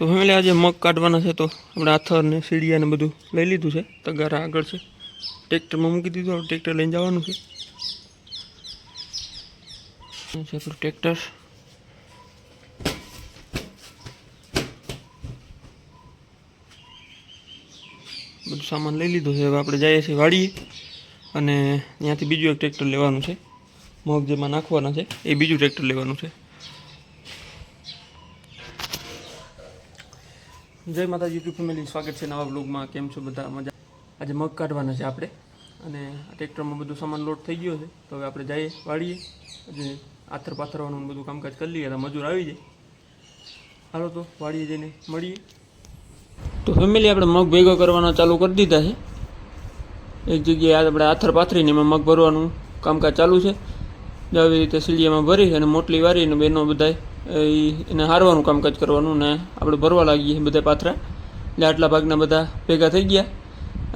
તો ફેમિલી આજે મગ કાઢવાના છે તો આપણે આથર ને સીડિયા ને બધું લઈ લીધું છે. તગારા આગળ છે. ટ્રેક્ટરમાં મૂકી દીધું. આપણે ટ્રેક્ટર લઈને જવાનું છે આપણું ટ્રેક્ટર? બધું સામાન લઈ લીધું છે. હવે આપણે જઈએ છીએ વાડીએ અને ત્યાંથી બીજું એક ટ્રેક્ટર લેવાનું છે. મગ જેમાં નાખવાના છે. એ બીજું ટ્રેક્ટર લેવાનું છે. જય માતાજી યુટ્યુબ ફેમિલી સ્વાગત છે નવા બ્લોગમાં કેમ છો બધા? મજા આજે મગ કાઢવાના છે આપણે. અને આ ટ્રેક્ટરમાં બધું સામાન લોડ થઈ ગયો છે. તો હવે આપણે જઈએ, વાળીએ. આજે આથર પાથરવાનું બધું કામકાજ કરી લઈએ. મજૂર આવી જાય. હાલો તો વાળીએ જઈને મળીએ. તો ફેમિલી આપણે મગ ભેગો કરવાનો ચાલુ કરી દીધા છે. એક જગ્યાએ આપણે આથર પાથરીને એમાં મગ ભરવાનું કામકાજ ચાલુ છે. આવી રીતે સીડીયામાં ભરી અને મોટલી વારીને બેનો બધાય એને હારવાનું કામકાજ કરવાનું ને આપણે ભરવા લાગીએ બધા પાથરા. એટલે આટલા ભાગના બધા ભેગા થઈ ગયા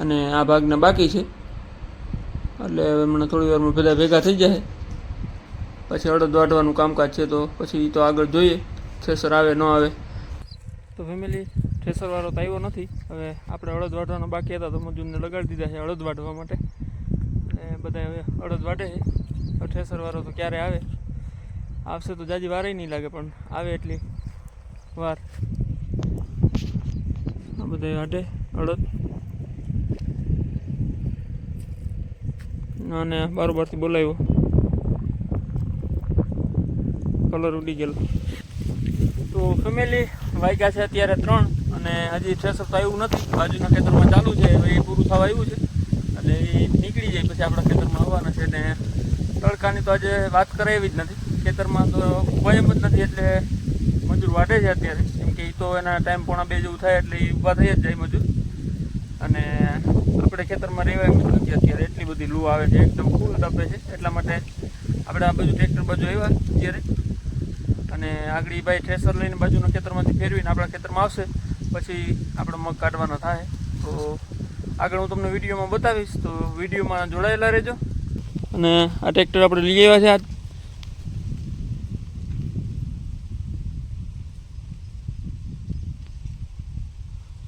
અને આ ભાગના બાકી છે. એટલે હમણાં થોડી વારમાં બધા ભેગા થઈ જાય. પછી અડદ વાઢવાનું કામકાજ છે તો પછી તો આગળ જોઈએ થ્રેસર આવે, ન આવે. તો ફેમિલી થ્રેસરવાળો તો આવ્યો નથી. હવે આપણે અડદ વાઢવાનો બાકી હતા તો મજૂરને લગાડી દીધા છે અડદ વાઢવા માટે. બધા હવે અડદ વાઢે છે. થ્રેસરવાળો તો ક્યારે આવે? આવશે તો જાજી વારે નહીં લાગે, પણ આવે એટલી વાર. આ બધા વાઢે અડદ. અને બારોબારથી બોલાવ્યો કલર ઉડી ગયેલો. તો ફેમિલી વાગ્યા છે અત્યારે ત્રણ અને હજી થ્રેસર તો આવ્યું નથી. બાજુના ખેતરમાં ચાલુ છે એ પૂરું થવા આવ્યું છે. એટલે એ નીકળી જાય પછી આપણા ખેતરમાં આવવાના છે ને તડકાની તો આજે વાત કરે એવી જ નથી. ખેતરમાં તો કોઈ એમ જ નથી એટલે મજૂર વાટે છે અત્યારે. કેમ કે એ તો એના ટાઈમ પોણા બે જેવું થાય એટલે એ ઊભા થઈ જ જાય મજૂર. અને આપણે ખેતરમાં રહેવા એમ નથી અત્યારે એટલી બધી લૂ આવે છે, એકદમ ફૂલ તપે છે. એટલા માટે આપણે આ બાજુ ટ્રેક્ટર બાજુ આવ્યા અત્યારે. અને આગળ ભાઈ ટ્રેસર લઈને બાજુના ખેતરમાંથી ફેરવીને આપણા ખેતરમાં આવશે. પછી આપણે મગ કાઢવાના થાય. તો આગળ હું તમને વિડીયોમાં બતાવીશ. તો વિડીયોમાં જોડાયેલા રહેજો. અને આ ટ્રેક્ટર આપણે લઈ આવ્યા છે આ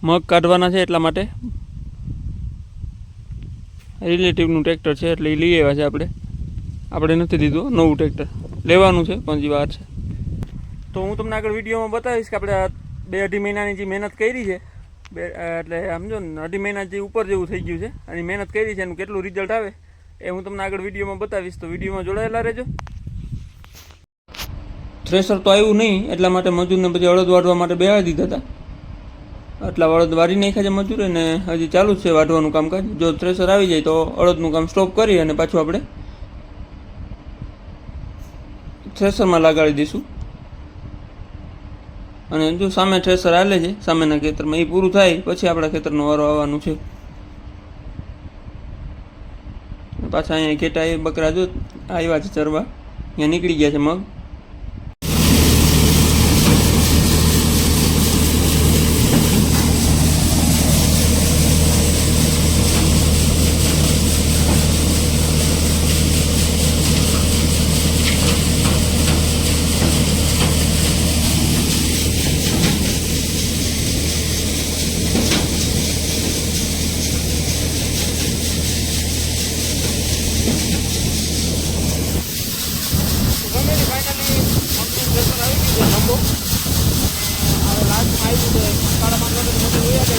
મગ કાઢવાના છે એટલા માટે. રિલેટિવનું ટ્રેક્ટર છે એટલે એ લઈ આવ્યા છે આપણે. આપણે નથી લીધું નવું ટ્રેક્ટર. લેવાનું છે, પણ જે વાર છે. તો હું તમને આગળ વિડીયોમાં બતાવીશ કે આપણે બે અઢી મહિનાની જે મહેનત કરી છે, બે, એટલે સમજો ને, અઢી મહિના જે ઉપર જેવું થઈ ગયું છે, અને મહેનત કરી છે, એનું કેટલું રિઝલ્ટ આવે? એ હું તમને આગળ વિડીયોમાં બતાવીશ, તો વિડીયોમાં જોડાયેલા રહેજો. થ્રેસર તો આવ્યું નહીં, એટલા માટે મજૂરને પછી અડદ વાઢવા માટે બેહાડી દીધા હતા. આટલા અડદ વાળી નાખ્યા છે મજૂરે અને હજી ચાલુ જ છે વાઢવાનું કામકાજ. જો થ્રેસર આવી જાય તો અડદનું કામ સ્ટોપ કરી અને પાછું આપણે થ્રેસરમાં લગાડી દઈશું. અને જો સામે થ્રેસર હાલે છે, સામેના ખેતરમાં એ પૂરું થાય, પછી આપણા ખેતરનો વારો આવવાનું છે. પાછા અહીંયા ઘેટા એ બકરા જો આવ્યા છે ચરવા. અહીંયા નીકળી ગયા છે મગ.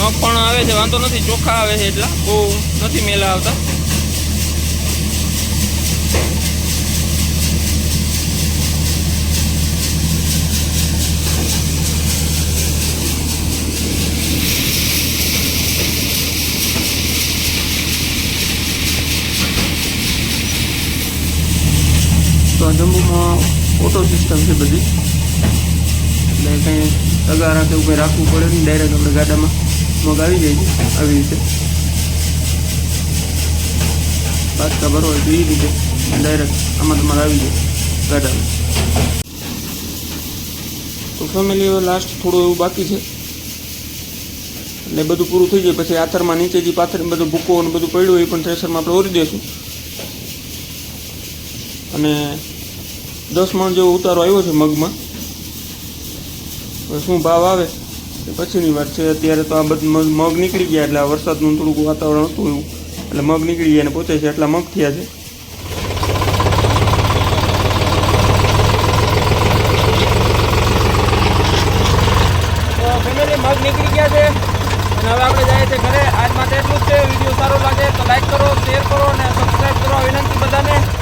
મગ પણ આવે છે, વાંધો નથી ચોખ્ખા આવે છે એટલા. બહુ નથી મેલા આવતા. તો આ જમ્બુમાં ઓટો સિસ્ટમ છે બધી. એટલે કંઈ તગારા કે એવું કંઈ રાખવું પડે નહીં ડાયરેક્ટ આપણે ગાડામાં. મગ આવી જાય છે આવી રીતે. બાદકા ખબર હોય તો એ રીતે ડાયરેક્ટ આમાં તમારે આવી જાય ગાડામાં તો ફેમિલી હવે લાસ્ટ થોડું એવું બાકી છે. એટલે બધું પૂરું થઈ જાય. પછી આથરમાં નીચે જે પાથર બધું ભૂકો અને બધું પડ્યું એ પણ થ્રેસરમાં આપણે ઓરી દઈશું અને દસ મણ જેવો ઉતારો આવ્યો છે મગમાં. હવે શું ભાવ આવે? પછીની વાત છે, અત્યારે તો આ બધું મગ નીકળી ગયા એટલે આ વરસાદનું થોડુંક વાતાવરણ હતું એવું. એટલે મગ નીકળી ગયા અને પોતે છે એટલા મગ થયા છે. મગ નીકળી ગયા છે. અને હવે આપણે ઘરે. આજ માટે એટલું જ છે. વીડિયો સારો લાગે તો લાઈક કરો શેર કરો અને સબસ્ક્રાઈબ કરવા વિનંતી